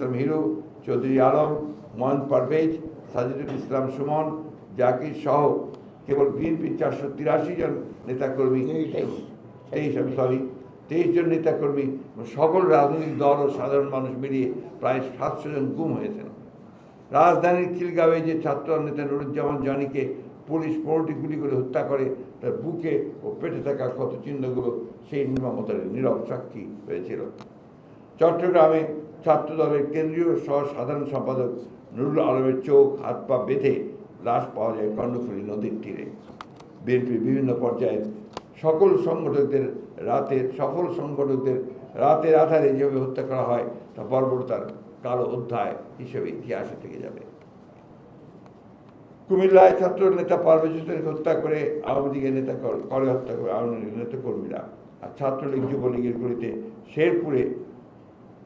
ইসলাম hero Chowdhury Alam মহান পারভেজ সাজিদুল ইসলাম সুমন জাকির সহ কেবল বিএনপির চারশো তিরাশি জন নেতাকর্মী তেইশ। তেইশ আমি সরি তেইশ জন নেতাকর্মী সকল রাজনৈতিক দল ও সাধারণ মানুষ মিলিয়ে প্রায় সাতশো জন গুম হয়েছেন রাজধানীর খিলগাঁওয়ে যে ছাত্র নেতা নুরুজ্জামান জনিকে পুলিশ পনেরোটি গুলি করে হত্যা করে তার বুকে ও পেটে থাকা ক্ষত চিহ্নগুলো সেই নির্মমতার নীরব সাক্ষী হয়েছিল চট্টগ্রামে ছাত্র দলের কেন্দ্রীয় সহ সাধারণ সম্পাদক নুরুল আলমের চোখ, হাত পা বেঁধে লাশ পাওয়া যায় কর্ণফুলী নদীর তীরে। বিএনপির বিভিন্ন পর্যায়ের সকল সংগঠকদের রাতের, সফল সংগঠকদের রাতের আধারে যেভাবে হত্যা করা হয়, তা বর্বরতার কালো অধ্যায় হিসেবে ইতিহাসে থেকে যাবে। কুমিল্লায় ছাত্র নেতা পারভেজ হোসেনকে হত্যা করে আওয়ামী লীগের নেতা করে হত্যা করে আওয়ামী লীগের নেতা কর্মীরা। আর ছাত্রলীগ যুবলীগের গুলিতে শেরপুরে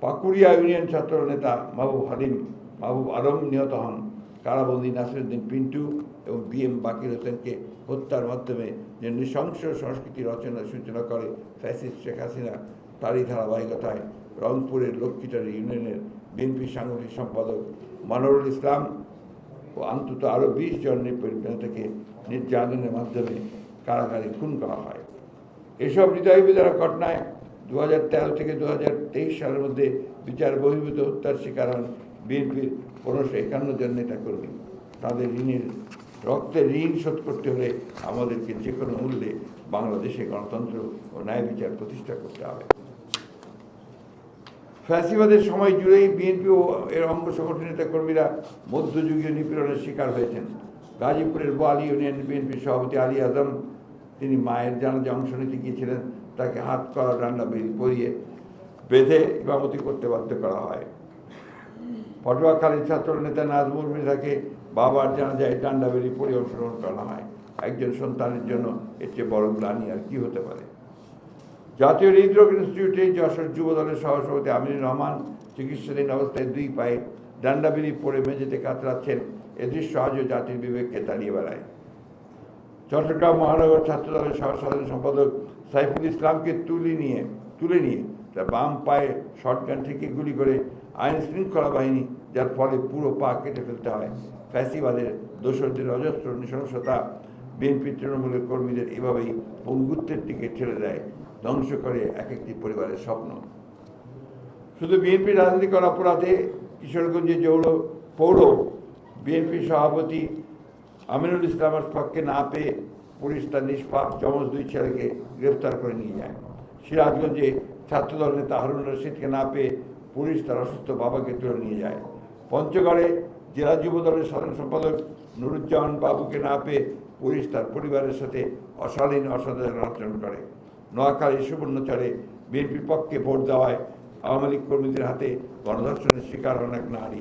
পাকুড়িয়া ইউনিয়ন ছাত্র নেতা মাহবুব হালিম, মাহবুব আলম নিহত হন। কারাবন্দী নাসিরুদ্দিন পিন্টু এবং বি এম বাকির হোসেনকে হত্যার মাধ্যমে যে নৃশংস সংস্কৃতি রচনার সূচনা করে ফ্যাসিস্ট শেখ হাসিনা, তারই ধারাবাহিকতায় রংপুরের লক্ষ্মীটারি ইউনিয়নের বিএনপি সাংগঠনিক সম্পাদক মানরুল ইসলাম ও অন্তত আরও বিশ জন নেতাকে নির্যাতনের মাধ্যমে কারাগারে খুন করা হয়। এসব হৃদয় বিদারক ঘটনায় দু থেকে দু হাজার তেইশ সালের মধ্যে বিচার বহির্ভূত হত্যার শিকার হন বিএনপির পনেরোশো একান্ন জন নেতাকর্মী। তাদের ঋণের, রক্তের ঋণ শোধ করতে হলে আমাদেরকে যে কোনো মূল্যে বাংলাদেশে গণতন্ত্র ও ন্যায় বিচার প্রতিষ্ঠা করতে হবে। ফ্যাসিবাদের সময় জুড়েই বিএনপি ও এর অঙ্গ সংগঠন নেতা কর্মীরা মধ্যযুগীয় নিপীড়নের শিকার হয়েছেন। গাজীপুরের বোয়ালি ইউনিয়ন বিএনপির সভাপতি আলী আজম, তিনি মায়ের জানাজে অংশ নিতে গিয়েছিলেন। তাকে হাত করা, ডান্ডা পরিয়ে বেঁধে ইমামতি করতে বাধ্য করা হয়। পটুয়াখালীর ছাত্র নেতা নাজমুল মৃধাকে বাবার জানাজায় ডান্ডা বেরি পরে অংশগ্রহণ করা হয়। একজন সন্তানের জন্য এর চেয়ে বড় গ্লানি আর কি হতে পারে? জাতীয় হৃদরোগ ইনস্টিটিউটে যশোর যুব দলের সহসভাপতি আমিনুর রহমান চিকিৎসাধীন অবস্থায় দুই পায়ে ডান্ডাবিরি পড়ে মেঝেতে কাতরাচ্ছেন। এ দৃশ্য আজও জাতির বিবেককে তাড়িয়ে বেড়ায়। চট্টগ্রাম মহানগর ছাত্র দলের সহ সাধারণ সম্পাদক সাইফুল ইসলামকে তুলে নিয়ে তুলে নিয়ে তার বাম পায়ে শটগান থেকে গুলি করে আইন শৃঙ্খলা বাহিনী, যার ফলে পুরো পা কেটে ফেলতে হয়। ফ্যাসিবাদের দোসরদের অজস্র নৃশংসতা বিএনপি তৃণমূলের কর্মীদের এভাবেই পঙ্গুত্বের দিকে ঠেলে দেয়, ধ্বংস করে এক একটি পরিবারের স্বপ্ন। শুধু বিএনপি রাজনীতিকর অপরাধে কিশোরগঞ্জে জৌড় পৌর বিএনপি সভাপতি আমিনুল ইসলামের পক্ষে না পেয়ে পুলিশ তার নিষ্পাপ, যমজ দুই ছেলেকে গ্রেফতার করে নিয়ে যায়। সিরাজগঞ্জে ছাত্রদল নেতা হারুন রশিদকে না পেয়ে পুলিশ তার অসুস্থ বাবাকে তুলে নিয়ে যায়। পঞ্চগড়ে জেলা যুব দলের সাধারণ সম্পাদক নুরুজ্জামান বাবুকে না পেয়ে পুলিশ তার পরিবারের সাথে অশালীন, অসাধারণ আচরণ করে। নোয়াখালী সুবর্ণচরে বিএনপির পক্ষে ভোট দেওয়ায় আওয়ামী লীগ কর্মীদের হাতে গণধর্ষণের শিকার হন এক নারী।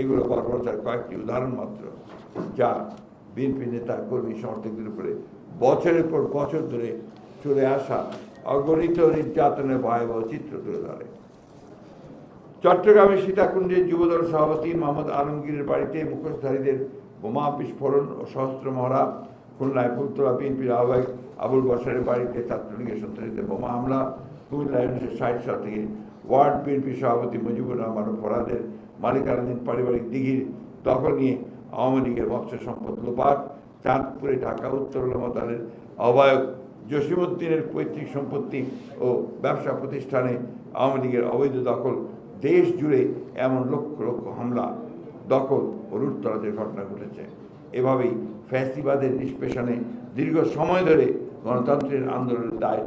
এগুলো বর্বরতার কয়েকটি উদাহরণ মাত্র, যা বিএনপি নেতা কর্মী সমর্থকদের উপরে বছরের পর বছর ধরে চলে আসা অগণিত নির্যাতনের ভয়াবহ চিত্র তুলে ধরে। চট্টগ্রামে সীতাকুণ্ডের যুবদল সভাপতি মোহাম্মদ আলমগীরের বাড়িতে মুখোশধারীদের বোমা বিস্ফোরণ ও সহস্র মহড়া, খুলনায় ফুলতলা বিএনপির আহ্বায়ক আবুল বসারের বাড়িতে ছাত্রলীগের সন্ত্রাসীদের বোমা হামলা, কুমিল্লা উনিশশো ষাট সাল থেকে ওয়ার্ড বিএনপি সভাপতি মুজিবুর রহমান ফরাদের মালিকানাধীন পারিবারিক দিঘির দখল নিয়ে আওয়ামী লীগের মৎস্য সম্পদ লোপাট, চাঁদপুরে ঢাকা উত্তর মতালের আহ্বায়ক জসিমুদ্দিনের পৈতৃক সম্পত্তি ও ব্যবসা প্রতিষ্ঠানে আওয়ামী লীগের অবৈধ দখল, দেশ জুড়ে এমন লক্ষ লক্ষ হামলা, দখল ও লুটতরাজের ঘটনা ঘটেছে। এভাবেই ফ্যাসিবাদের নিষ্পেষণে দীর্ঘ সময় ধরে গণতন্ত্রের আন্দোলনের দায়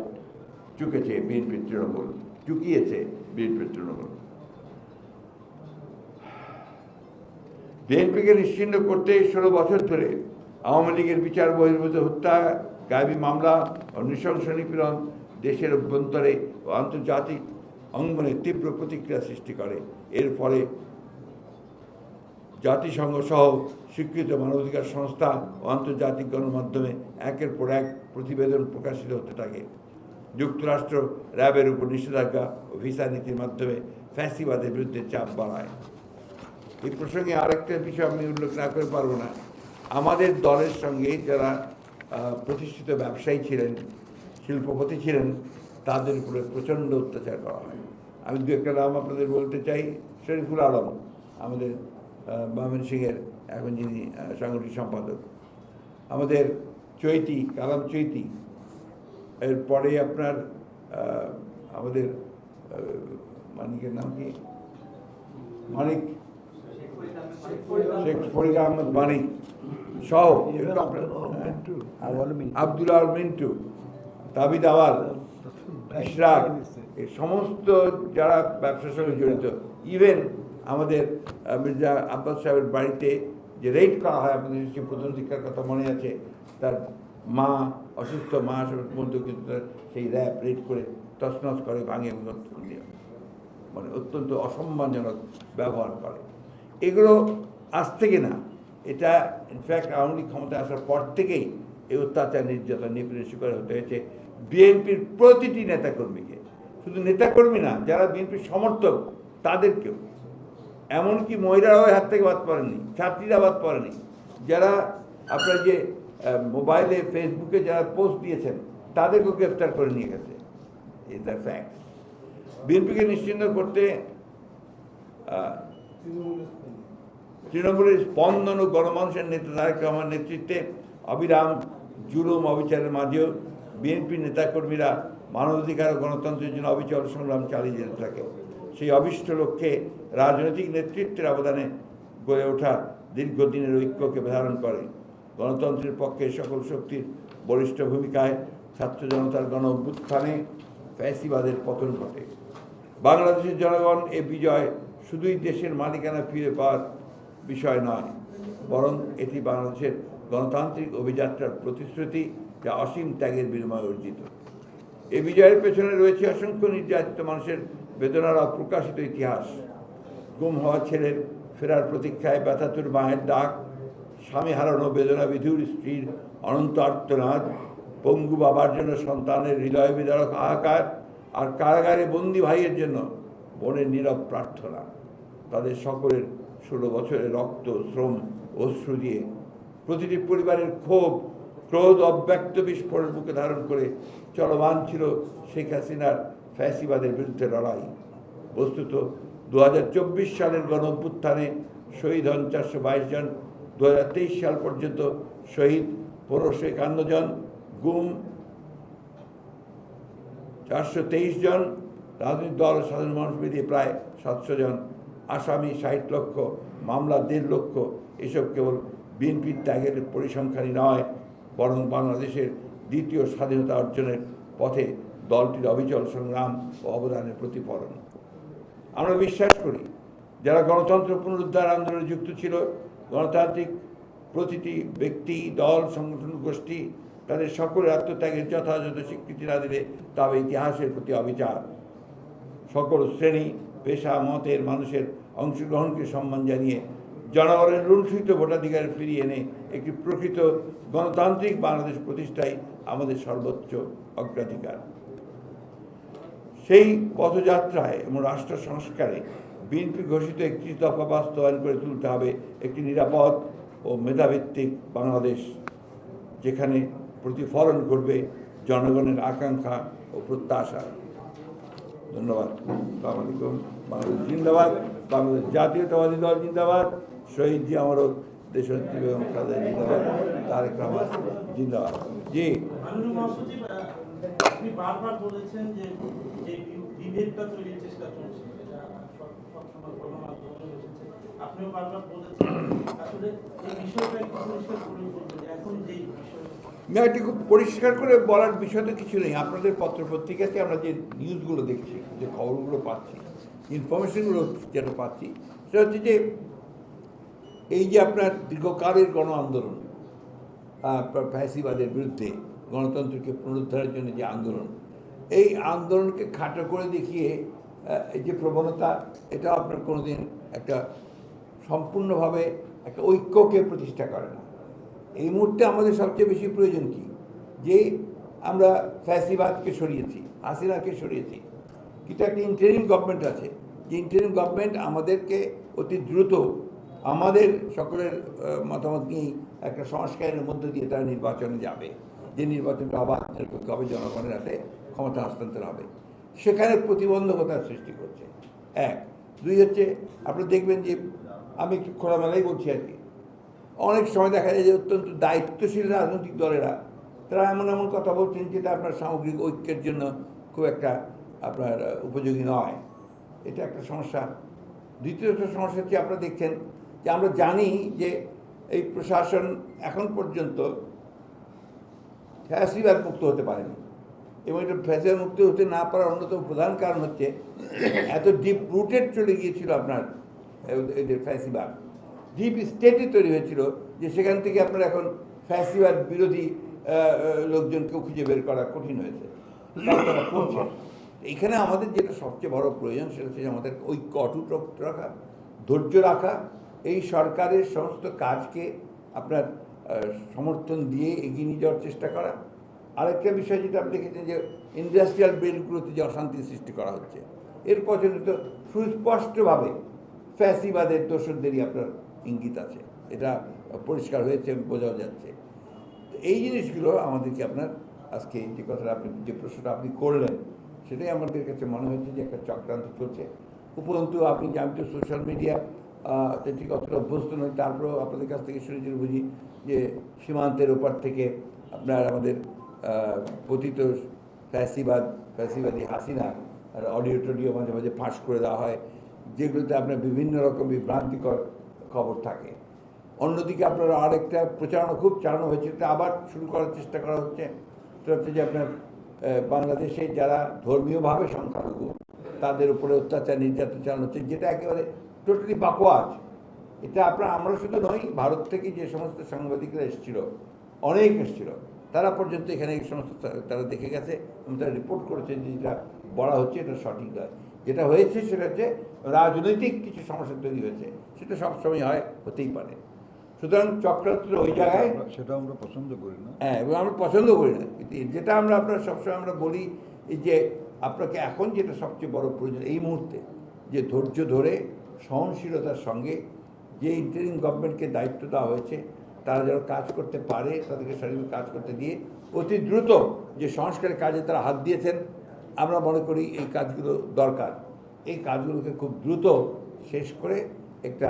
চুকেছে বিএনপির তৃণমূল, চুকিয়েছে বিএনপির তৃণমূল। বিএনপিকে নিশ্চিন্ন করতে ষোলো বছর ধরে আওয়ামী লীগের বিচার বহির্ভূত হত্যা, গায়েবী মামলা ও নৃশংস নিপীড়ন দেশের অভ্যন্তরে ও আন্তর্জাতিক অঙ্গনে তীব্র প্রতিক্রিয়া সৃষ্টি করে। এর ফলে জাতিসংঘ সহ স্বীকৃত মানবাধিকার সংস্থা ও আন্তর্জাতিক গণমাধ্যমে একের পর এক প্রতিবেদন প্রকাশিত হতে থাকে। যুক্তরাষ্ট্র র্যাবের উপর নিষেধাজ্ঞা ও ভিসা নীতির মাধ্যমে ফ্যাসিবাদের বিরুদ্ধে চাপ বাড়ায়। এই প্রসঙ্গে আরেকটা বিষয় আমি উল্লেখ না করে পারব না। আমাদের দলের সঙ্গে যারা প্রতিষ্ঠিত ব্যবসায়ী ছিলেন, শিল্পপতি ছিলেন, তাদের উপরে প্রচণ্ড অত্যাচার করা হয়। আমি দু একটা নাম আপনাদের বলতে চাই। শরীফুল আলম, আমাদের বামেন সিংয়ের এখন যিনি সাংগঠনিক সম্পাদক। আমাদের চৈতি, কালাম চৈতি এরপরে আপনার আমাদের মানিকের নাম কি? মানিক শেখ ফরিদ আহমদ মানিক সহ আব্দুল আল মিন্টু, তাবিদ আওয়াল, ইশরাক, এই সমস্ত যারা ব্যবসার সঙ্গে জড়িত ইভেন আমাদের মির্জা আব্বাস সাহেবের বাড়িতে যে রেড করা হয় আপনাদের নিশ্চয়ই প্রথম শিক্ষার কথা মনে আছে, তার মা, অসুস্থ মা মধ্যে কিন্তু সেই র্যাপ রেড করে তছনছ করে, ভাঙে। মানে অত্যন্ত অসম্মানজনক ব্যবহার করে এগুলো আজ থেকে না এটা ইনফ্যাক্ট আওয়ামী লীগ ক্ষমতায় আসার পর থেকেই এই অত্যাচার নির্যাতন নিপীড়ের শিকার হতে হয়েছে বিএনপির প্রতিটি নেতাকর্মীকে। শুধু নেতাকর্মী না, যারা বিএনপির সমর্থক, তাদেরকেও। এমনকি মহিলারাও হাত থেকে বাদ পড়েনি ছাত্রীরা বাদ পড়েনি যারা আপনার যে মোবাইলে, ফেসবুকে যারা পোস্ট দিয়েছেন, তাদেরকেও গ্রেফতার করে নিয়ে গেছে। ইজ দ্য ফ্যাক্ট বিএনপিকে নিশ্চিন্ত করতে তৃণমূলের স্পন্দন ও গণমানুষের নেতা তারেক রহমান নেতৃত্বে অবিরাম জুলুম অবিচারের মাঝেও বিএনপি নেতাকর্মীরা মানবাধিকার ও গণতন্ত্রের জন্য অবিচল সংগ্রাম চালিয়ে যেতে থাকে। সেই অভিষ্ট লক্ষ্যে রাজনৈতিক নেতৃত্বের অবদানে গড়ে ওঠা দীর্ঘদিনের ঐক্যকে ধারণ করে। গণতন্ত্রের পক্ষে সকল শক্তির বলিষ্ঠ ভূমিকায় ছাত্র জনতার গণ অভ্যুত্থানে ফ্যাসিবাদের পতন ঘটে। বাংলাদেশের জনগণ এ বিজয় শুধুই দেশের মালিকানা ফিরে পাওয়ার বিষয় নয়, বরং এটি বাংলাদেশের গণতান্ত্রিক অভিযাত্রার প্রতিশ্রুতি যা অসীম ত্যাগের বিনিময়ে অর্জিত। এই বিজয়ের পেছনে রয়েছে অসংখ্য নির্যাতিত মানুষের বেদনার অপ্রকাশিত ইতিহাস। গুম হওয়া ছেলের ফেরার প্রতীক্ষায় ব্যথাতুর মায়ের ডাক, স্বামী হারানো বেদনা বিধুর স্ত্রীর অনন্ত আর্তনাদ, পঙ্গু বাবার জন্য সন্তানের হৃদয় বিদারক হাহাকার, আর কারাগারে বন্দি ভাইয়ের জন্য বোনের নীরব প্রার্থনা। তাদের সকলের ষোলো বছরের রক্ত, শ্রম, অশ্রু দিয়ে প্রতিটি পরিবারের ক্ষোভ, ক্রোধ, অব্যক্ত বিস্ফোরণ বুকে ধারণ করে চলমান ছিল শেখ হাসিনার ফ্যাসিবাদের বিরুদ্ধে লড়াই। বস্তুত দু হাজার চব্বিশ সালের গণ অভ্যুত্থানে শহীদ হন চারশো বাইশ জন দু হাজার তেইশ সাল পর্যন্ত শহীদ পনেরোশো একান্ন জন, গুম চারশো তেইশ জন, রাজনৈতিক দল সাধারণ মানুষ মিলিয়ে প্রায় সাতশো জন। আসামি ষাট লক্ষ, মামলা দেড় লক্ষ, এসব কেবল বিএনপির ত্যাগের পরিসংখ্যানই নয়, বরং বাংলাদেশের দ্বিতীয় স্বাধীনতা অর্জনের পথে দলটির অবিচল সংগ্রাম ও অবদানের প্রতিফলন। আমরা বিশ্বাস করি, যারা গণতন্ত্র পুনরুদ্ধার আন্দোলনে যুক্ত ছিল, গণতান্ত্রিক প্রতিটি ব্যক্তি, দল, সংগঠন, গোষ্ঠী তাদের সকলের আত্মত্যাগের যথাযথ স্বীকৃতি না দিলে তবে ইতিহাসের প্রতি অবিচার। সকল শ্রেণি পেশা মতের মানুষের অংশগ্রহণকে সম্মান জানিয়ে জনগণের লুণ্ঠিত ভোটাধিকার ফিরিয়ে এনে একটি প্রকৃত গণতান্ত্রিক বাংলাদেশ প্রতিষ্ঠাই আমাদের সর্বোচ্চ অগ্রাধিকার। সেই পদযাত্রায় এবং রাষ্ট্র সংস্কারে বিএনপি ঘোষিত একটি দফা বাস্তবায়ন করে তুলতে হবে একটি নিরাপদ ও মেধাভিত্তিক বাংলাদেশ, যেখানে প্রতিফলন করবে জনগণের আকাঙ্ক্ষা ও প্রত্যাশা। ধন্যবাদ। সালাম আলাইকুম বাংলাদেশ জিন্দাবাদ বাংলাদেশ জাতীয়তাবাদী দল জিন্দাবাদ শহীদ জি আমারও দেশনেত্রী বেগম খালেদা জিন্দাবাদ তারেক রহমান জিন্দাবাদ। জি। মাননীয় আপনি বারবার বলেছেন যে যে বিভেদটা তৈরির চেষ্টা চলছে এটা সব- সবসময় গণমাধ্যমে এসেছে আপনিও বারবার বলেছেন আসলে এই বিষয়টা একটু পরিষ্কার করে বলবেন এখন যে বিষয় না এটি খুব পরিষ্কার করে বলার বিষয় তো কিছু নেই। আপনাদের পত্র পত্রপত্রিকাতে আমরা যে নিউজগুলো দেখছি যে খবরগুলো পাচ্ছি ইনফরমেশনগুলো যেটা পাচ্ছি, সেটা হচ্ছে যে এই যে আপনার দীর্ঘকালের গণ আন্দোলন ফ্যাসিবাদের বিরুদ্ধে গণতন্ত্রকে পুনরুদ্ধারের জন্য যে আন্দোলন, এই আন্দোলনকে খাটো করে দেখিয়ে এই যে প্রবণতা এটা আপনার কোনোদিন একটা সম্পূর্ণভাবে একটা ঐক্যকে প্রতিষ্ঠা করে না। এই মুহূর্তে আমাদের সবচেয়ে বেশি প্রয়োজন কি? যে আমরা ফ্যাসিবাদকে সরিয়েছি, হাসিনাকে সরিয়েছি কিন্তু একটা ইন্টারিম গভর্নমেন্ট আছে যে ইন্টারিম গভর্নমেন্ট আমাদেরকে অতি দ্রুত আমাদের সকলের মতামত নিয়েই একটা সংস্কারের মধ্য দিয়ে তারা নির্বাচনে যাবে। যে নির্বাচনটা অবাধ নিরপেক্ষ হবে, জনগণের হাতে ক্ষমতা হস্তান্তর হবে। সেখানে প্রতিবন্ধকতার সৃষ্টি করছে। এক। দুই হচ্ছে, আপনি দেখবেন যে আমি একটু খোলামেলাই বলছি আর কি। অনেক সময় দেখা যায় যে অত্যন্ত দায়িত্বশীল রাজনৈতিক দলেরা, তারা এমন এমন কথা বলছেন যেটা আপনার সামগ্রিক ঐক্যের জন্য খুব একটা আপনার উপযোগী নয়। এটা একটা সমস্যা। দ্বিতীয়ত সমস্যা হচ্ছে আপনারা দেখছেন যে আমরা জানি যে এই প্রশাসন এখন পর্যন্ত ফ্যাসিবাদ মুক্ত হতে পারেনি এবং এটা ফ্যাসিবাদ মুক্ত হতে না পারার অন্যতম প্রধান কারণ হচ্ছে এত ডিপ রুটেড চলে গিয়েছিল আপনার এদের ফ্যাসিবাদ। ডিপ স্টেটে তৈরি হয়েছিল যে সেখান থেকে আপনার এখন ফ্যাসিবাদ বিরোধী লোকজনকেও খুঁজে বের করা কঠিন হয়েছে। এখানে আমাদের যেটা সবচেয়ে বড় প্রয়োজন সেটা হচ্ছে আমাদের ঐক্য অটুট রাখা, ধৈর্য রাখা, এই সরকারের সমস্ত কাজকে আপনার সমর্থন দিয়ে এগিয়ে নিয়ে যাওয়ার চেষ্টা করা। আরেকটা বিষয় যেটা আপনি দেখেছেন যে ইন্ডাস্ট্রিয়াল বেলগুলোতে যে অশান্তি সৃষ্টি করা হচ্ছে। এর পছন্দ তো সুস্পষ্টভাবে ফ্যাসিবাদের, দোষরদেরই আপনার ইঙ্গিত আছে। এটা পরিষ্কার হয়েছে বোঝাও যাচ্ছে। এই জিনিসগুলো আমাদেরকে আপনার আজকে যে কথাটা আপনি, যে প্রশ্নটা আপনি করলেন সেটাই আমাদের কাছে মনে হয়েছে যে একটা চক্রান্ত চলছে। উপরন্তু আপনি আমি তো সোশ্যাল মিডিয়া ঠিক অতটা অভ্যস্ত নই তারপরেও আপনাদের কাছ থেকে শুনে জেনে বুঝি যে সীমান্তের ওপার থেকে আপনার আমাদের পতিত ফ্যাসিবাদ, ফ্যাসিবাদী হাসিনা, আর অডিও টডিও মাঝে মাঝে ফাঁস করে দেওয়া হয়, যেগুলোতে আপনার বিভিন্ন রকম বিভ্রান্তিকর খবর থাকে। অন্যদিকে আপনার আরেকটা প্রচারণা খুব চালানো হয়েছে এটা আবার শুরু করার চেষ্টা করা হচ্ছে। সেটা হচ্ছে যে আপনার বাংলাদেশে যারা ধর্মীয়ভাবে সংখ্যালঘু, তাদের উপরে অত্যাচার, নির্যাতন চালানো হচ্ছে, যেটা একেবারে টোটালি বাকোয়াজ। এটা আপনার, আমরা শুধু নই, ভারত থেকে যে সমস্ত সাংবাদিকরা এসেছিল, অনেক এসেছিল, তারা পর্যন্ত এখানে এই সমস্ত তারা দেখে গেছে এবং তারা রিপোর্ট করেছে যে যেটা বলা হচ্ছে, এটা সঠিক নয়। যেটা হয়েছে সেটা হচ্ছে, রাজনৈতিক কিছু সমস্যা তৈরি হয়েছে, সেটা সবসময় হয়, হতেই পারে। সুতরাং চক্রান্ত ওই জায়গায় সেটা আমরা পছন্দ করি না। হ্যাঁ এবং আমরা পছন্দ করি না। কিন্তু যেটা আমরা আপনার সবসময় আমরা বলি যে আপনাকে এখন যেটা সবচেয়ে বড় প্রয়োজন এই মুহূর্তে যে ধৈর্য ধরে সহনশীলতার সঙ্গে যে ইন্টারিম গভর্নমেন্টকে দায়িত্ব দেওয়া হয়েছে তারা যেন কাজ করতে পারে তাদেরকে সঠিক কাজ করতে দিয়ে অতি দ্রুত যে সংস্কারের কাজে তারা হাত দিয়েছেন আমরা মনে করি এই কাজগুলো দরকার। এই কাজগুলোকে খুব দ্রুত শেষ করে একটা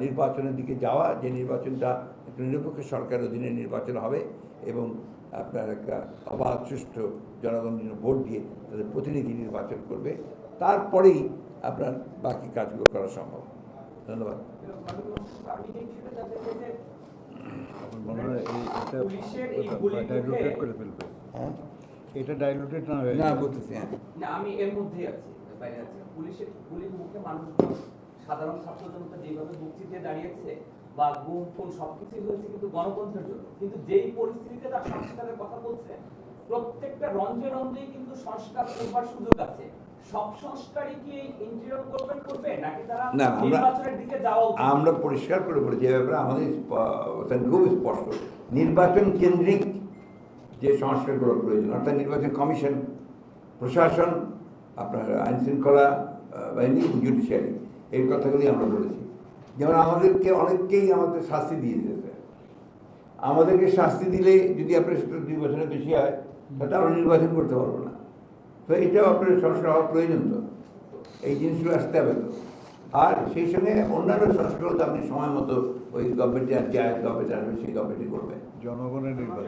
নির্বাচনের দিকে যাওয়া যে নির্বাচনটা একটা নিরপেক্ষ সরকারের অধীনে নির্বাচন হবে এবং আপনার একটা অবাধ সুষ্ঠু জনগণ ভোট দিয়ে তাদের প্রতিনিধি নির্বাচন করবে তারপরেই আপনার বাকি কাজগুলো করা সম্ভব। ধন্যবাদ। মনে হয় এটা ডাইলুটেড হ্যাঁ? না হয়ে না বলতেছি হ্যাঁ। না আমি এর মধ্যেই আছি বাইরে আছি। পুলিশের গুলির মুখে মানুষজন সাধারণ ছাত্র জনতা যেভাবে মুক্তি দিয়ে দাঁড়িয়েছে বা গুম খুন সবকিছুই হয়েছে কিন্তু গণতন্ত্রের জন্য। কিন্তু যেই পরিস্থিতিতে তার সংস্কারের কথা বলছে প্রত্যেকটা রঞ্জে রঞ্জেই কিন্তু সংস্কার করবার সুযোগ আছে। সব সংস্কারই কি ইন্টারিয়র করবে নাকি তারা নির্বাচনের দিকে যাওয়া আমরা পরিষ্কার করে বলেছি এ ব্যাপারে আমাদের খুব স্পষ্ট। নির্বাচন কেন্দ্রিক যে সংস্কারগুলো প্রয়োজন অর্থাৎ নির্বাচন কমিশন প্রশাসন আপনার আইন শৃঙ্খলা বাহিনী জুডিশিয়ারি এই কথাগুলি আমরা বলেছি। যেমন আমাদেরকে অনেককেই আমাদের শাস্তি দিয়ে দিয়েছে। আমাদেরকে শাস্তি দিলে যদি আপনার সেটা দুই বছরের বেশি হয় তাহলে আমরা নির্বাচন করতে পারব না। তো এটাও আপনার সংস্কার হওয়ার প্রয়োজন তো। এই জিনিসগুলো আসতে হবে তো। আর সেই সঙ্গে অন্যান্য সংস্কারও তো আপনি সময় মতো ওই গভর্নমেন্টে আর যে গভর্নমেন্ট আসবে সেই গভর্নমেন্টই করবে। জনগণের মানে-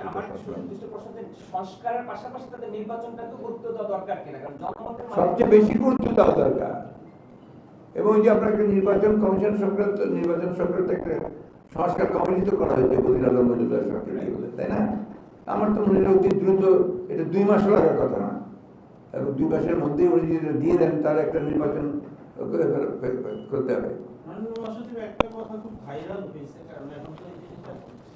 সবচেয়ে বেশি গুরুত্ব দেওয়া দরকার। এবং যে আপনার একটা নির্বাচন কমিশন সংক্রান্ত নির্বাচন সংক্রান্ত একটা সংস্কার কমিটি তো করা হয়েছে বদির আলম মজুমদার সরকার বলে তাই না? আমার তো মনে হয় অতি দ্রুত এটা দুই মাস লাগার কথা না। এবং দুই মাসের মধ্যেই উনি যদি দিয়ে দেন তাহলে একটা নির্বাচন করতে হবে। একটা কথা খুব ভাইরাল হয়েছে কারণ এখন তো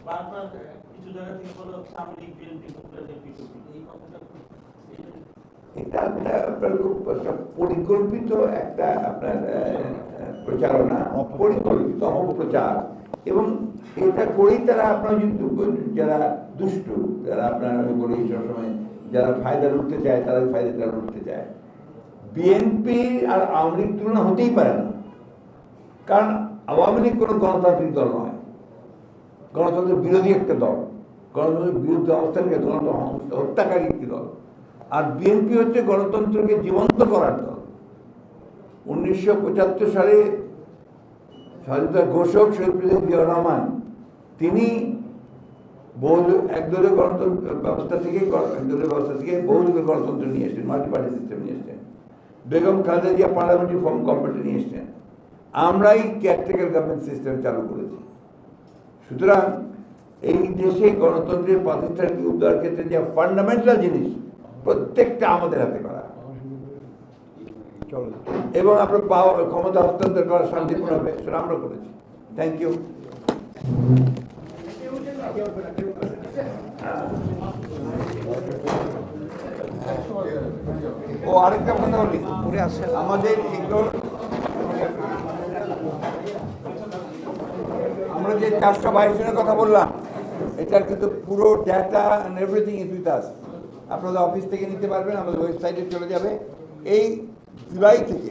বারবার কিছু জায়গা থেকে বলো সামরিক বিএনপি এই কথাটা এটা আপনার পরিকল্পিত একটা আপনার আহ, আহ, প্রচারণা পরিকল্পিত অপপ্রচার। এবং এটা করেই তারা আপনার কিন্তু যারা দুষ্টু যারা আপনার আমি বলি সবসময় যারা ফায়দা লুটতে চায় তারা ওই ফায়দাটা লুটতে চায়। বিএনপি আর আওয়ামী লীগ তুলনা হতেই পারে না। কারণ আওয়ামী লীগ কোনো গণতান্ত্রিক দল নয়। গণতন্ত্রের বিরোধী একটা দল। গণতন্ত্রের বিরুদ্ধে অবস্থানকে গণতন্ত্র হত্যাকারী একটি দল। আর বিএনপি হচ্ছে গণতন্ত্রকে জীবন্ত করার দল। উনিশশো পঁচাত্তর সালে স্বাধীনতার ঘোষক শহীদ প্রেসিডেন্ট জিয়া রহমান, তিনি বহু একদলীয় গণতন্ত্র, ব্যবস্থা থেকে একদলীয় ব্যবস্থা থেকে বহুদলীয় গণতন্ত্র নিয়ে এসেছেন মাল্টি পার্টি সিস্টেম নিয়ে এসেছেন। Begum Khaleda Zia parliamentary form committee নিয়ে এসেছেন। আমরাই কেয়ারটেকার গভর্নমেন্ট সিস্টেম চালু করেছি। সুতরাং এই দেশে গণতন্ত্রের প্রাতিষ্ঠানিক উদ্ধার ক্ষেত্রে যে ফান্ডামেন্টাল জিনিস, প্রত্যেকটা আমাদের হাতে করা। চলো এবং আপনার পাওয়া ক্ষমতা হস্তান্তর করা শান্তিপূর্ণভাবে সেটা আমরা করেছি। থ্যাংক ইউ ও, আরেকটা কথা বলি। আমাদের এগুলো আমরা যে চারশো বাইশ জনের কথা বললাম, এটার কিন্তু পুরো data everything is with us আপনাদের অফিস থেকে নিতে পারবেন, আমাদের ওয়েবসাইটে চলে যাবে। এই জুলাই থেকে